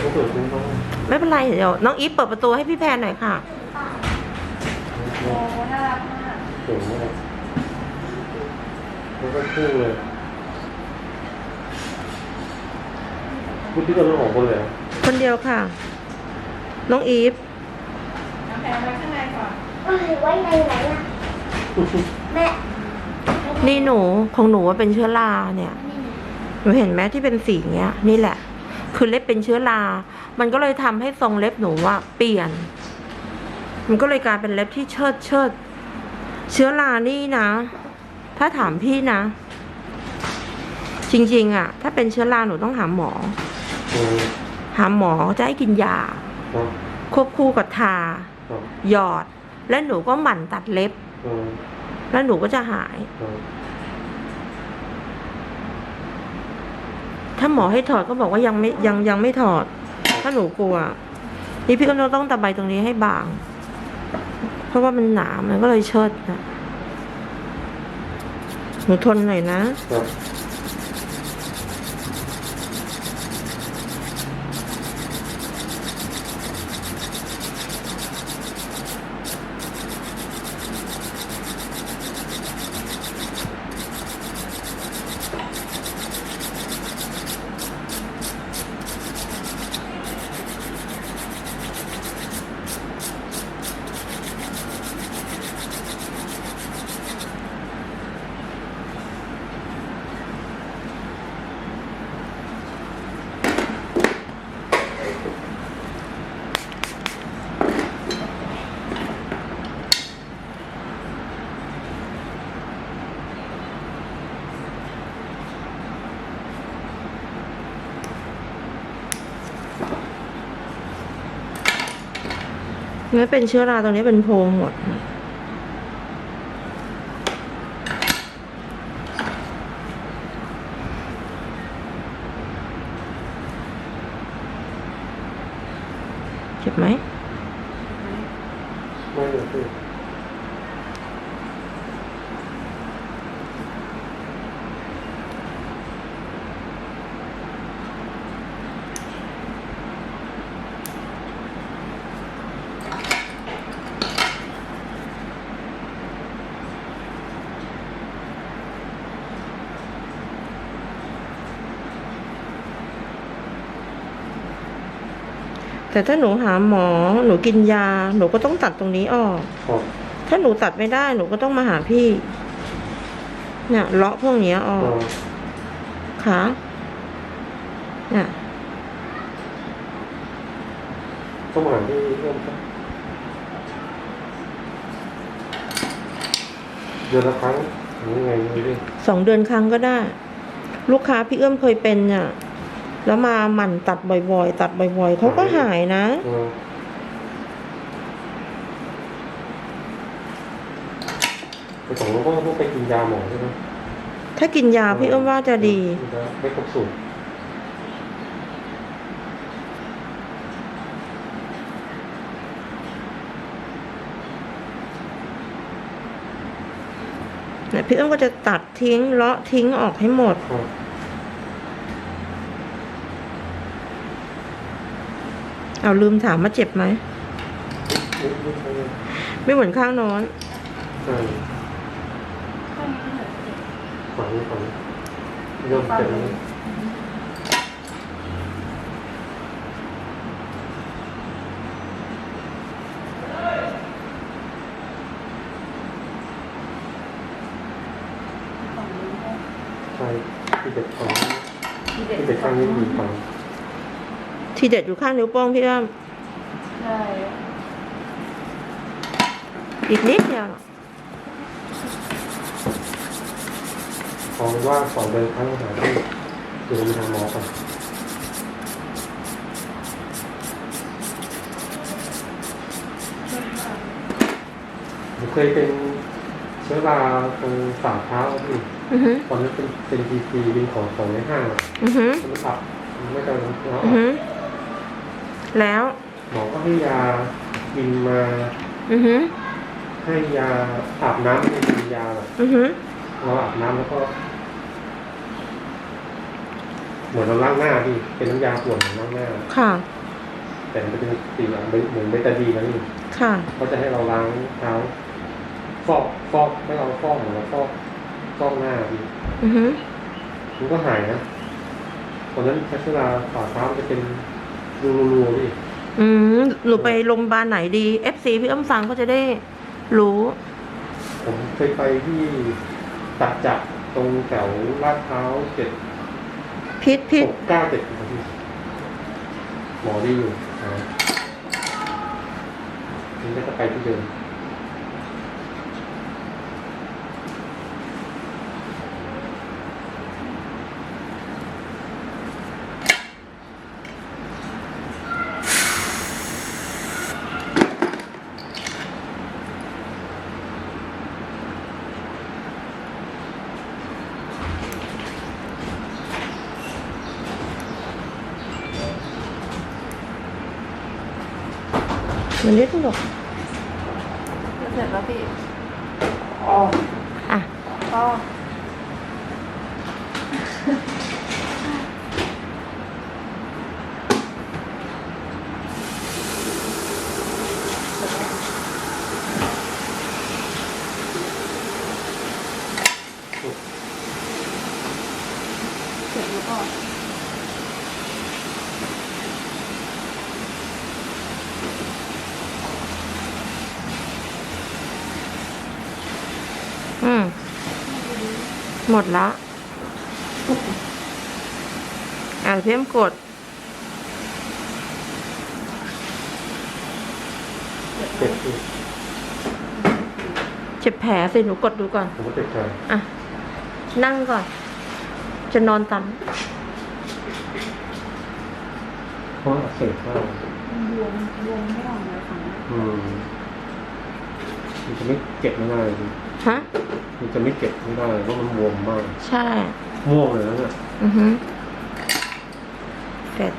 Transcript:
เขาเปิดคุ้มเขาไม่เป็นไรเดี๋ยวน้องอีฟเปิดประตูให้พี่แพนหน่อยค่ะ โอ้น่ารักมากเก่งมากแล้วก็คู่เลยคุณพี่ก็เรื่องของคนเลยเหรอคนเดียวค่ะ น้องอีฟน้ำแข็งไว้ข้างในก่อนเอ้ยไว้ในไหนล่ะแม่นี่หนูของหนูว่าเป็นเชื้อราเนี่ย หนูเห็นไหมที่เป็นสีเงี้ย นี่แหละ คือเล็บเป็นเชื้อรา มันก็เลยทำให้ทรงเล็บหนูว่าเปลี่ยน มันก็เลยกลายเป็นเล็บที่เชิดเชิด เชื้อรานี่นะ ถ้าถามพี่นะ จริง ๆอะ ถ้าเป็นเชื้อราหนูต้องหาหมออืมหาหมอจะให้กินยา ควบคู่กับทา หยอด และหนูก็หมั่นตัดเล็บ แล้วหนูก็จะหาย ครับ ถ้าหมอให้ถอดก็บอกว่ายังไม่ยังยังไม่ถอด ถ้าหนูกลัว นี่พี่ก็ต้องตะไบตรงนี้ให้บาง เพราะว่ามันหนามันก็เลยเชิดนะหนูทนหน่อยนะ ไม่เป็นเชื้อราตรงนี้เป็นโพรงหมด เจ็บไหมไม่เจ็บ แต่ถ้าหนูหาหมอหนูกินยา หนูก็ต้องตัดตรงนี้ออก ครับถ้าหนูตัดไม่ได้หนูก็ต้องมาหาพี่ เนี่ยเลาะพวกเนี้ยอออืกมขาเนี่ยต้องมาหาที่เริ่มครับเดือนละครั้งหรือยังไงไม่รู้สองเดือนครั้งก็ได้ ลูกค้าพี่เอื้อมเคยเป็นเนี่ย แล้วมาหมั่นตัดบ่อยๆ ตัดบ่อยๆเขาก็หายนะ ไปสองแล้วก็ต้องไปกินยาหมอใช่ไหมถ้ากินยาพี่เอื้มว่าจะดี ไม่ครบสูตรเนี่ยพี่เอื้มก็จะตัดทิ้งเลาะทิ้งออกให้หมด ครับ เอาลืมถามว่าเจ็บไหม ไม่ไม่ใช่ไม่เหมือนข้างโน้นใช่ข้างนี้เหมือนเด็กฝังฝังเริ่มเป็นใช่ที่เด็ดฝังทีเด็ที่ดเด็ดข้างนี้ดีฝัง ทีเด็ดอยู่ข้างนิ้วโป้งพี่เอื้อมใช่อีกนิดเดียวเอาเป็นว่าสองเดือนครั้งหาที่เดินทางหมอก่อนผมเคยเป็นเชื้อราตรงฝ่าเท้าพี่อือฮึตอนนั้นเป็นเป็นทีซีเป็นของของในห้างอะอือฮึมันอับมันไม่ได้แล้ว อือฮึ แล้ว หมอก็ให้ยากินมา อือฮึให้ยาอาบน้ำให้กินยาแบบอือฮึเราอาบน้ำแล้วก็เหมือนเราล้างหน้าพี่เป็นน้ำยาส่วนของล้างหน้า ค่ะ แต่มันจะเป็นสีเหมือนเหมือนเบตาดีนนะพี่ค่ะ เขาจะให้เราล้างเท้าฟอกฟอกให้เราฟอกเหมือนเราฟอกฟอกหน้าพี่อือฮึมันก็หายนะตอนนั้นชัชราฝ่าเท้ามันจะเป็น รูๆๆพี่อืมหนูไปโรงพยาบาลไหนดี FC พี่เอ้มฟังก็จะได้รู้ ผมเคยไปที่ตัดจักรตรงแถวลาดพร้าวเจ็ดพิษพิษหกเก้าเจ็ดครับพี่หมอที่อยู่นะนี่ก็จะไปที่เดิม มันนิดหนกเสร็จแล้วพี่อะก็เสร็จแล้วก็ อืม หมดละอะเพิ่มกดเจ็บพี่เจ็บแผลสิหนูกดดูก่อนผมก็เจ็บใจอะนั่งก่อน จะนอนตันเพราะอักเสบมากบวมบวมไม่ออกเลยค่ะอืมมันจะไม่เก็บไม่ได้พี่ฮะ มันจะไม่เก็บไม่ได้เพราะมันบวมมาก ใช่ ม่วงเลยนะเนี่ยอือฮึเสร็จ